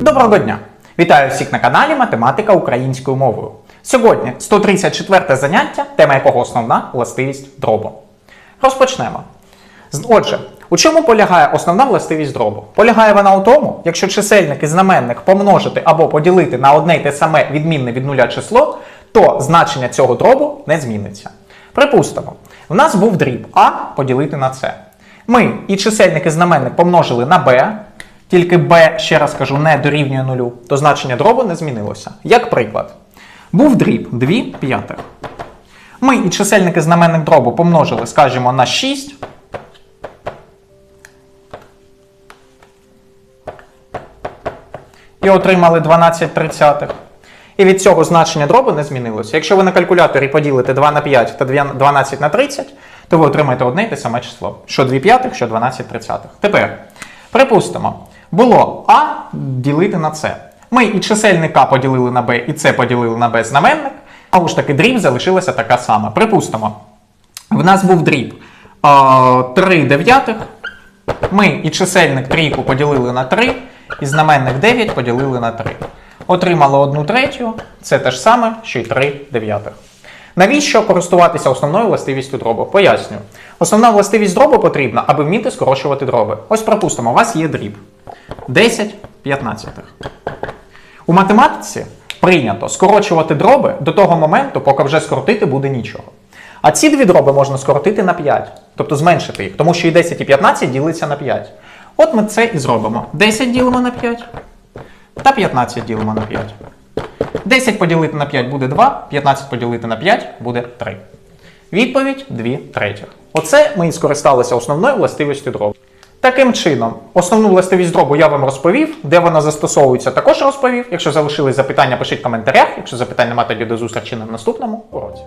Доброго дня! Вітаю всіх на каналі Математика українською мовою. Сьогодні 134 заняття, тема якого основна властивість дробу. Розпочнемо. Отже, у чому полягає основна властивість дробу? Полягає вона у тому, якщо чисельник і знаменник помножити або поділити на одне й те саме відмінне від нуля число, то значення цього дробу не зміниться. Припустимо, в нас був дріб А поділити на С. Ми і чисельник і знаменник помножили на b, тільки b, ще раз кажу, не дорівнює нулю, то значення дробу не змінилося. Як приклад, був дріб 2 п'ятих. Ми і чисельник і знаменник дробу помножили, скажімо, на 6. І отримали 12 тридцятих. І від цього значення дробу не змінилося. Якщо ви на калькуляторі поділите 2 на 5 та 12 на 30, то ви отримаєте одне й те саме число. Що 2 п'ятих, що 12 тридцятих. Тепер, припустимо, було А ділити на С. Ми і чисельник А поділили на Б, і С поділили на Б знаменник. Але ж таки дріб залишилася така сама. Припустимо, в нас був дріб а, 3 дев'ятих. Ми і чисельник трійку поділили на 3, і знаменник 9 поділили на 3. Отримали 1 третю, це те ж саме, що й 3 дев'ятих. Навіщо користуватися основною властивістю дробу? Поясню. Основна властивість дробу потрібна, аби вміти скорочувати дроби. Ось припустимо, у вас є дріб 10 п'ятнадцятих. У математиці прийнято скорочувати дроби до того моменту, поки вже скоротити буде нічого. А ці дві дроби можна скоротити на 5, тобто зменшити їх, тому що і 10 і 15 ділиться на 5. От ми це і зробимо. 10 ділимо на 5 та 15 ділимо на 5. 10 поділити на 5 буде 2, 15 поділити на 5 буде 3. Відповідь 2 третіх. Оце ми і скористалися основною властивістю дробу. Таким чином, основну властивість дробу я вам розповів, де вона застосовується, також розповів. Якщо залишились запитання, пишіть в коментарях. Якщо запитань немає, тоді до зустрічі на наступному уроці.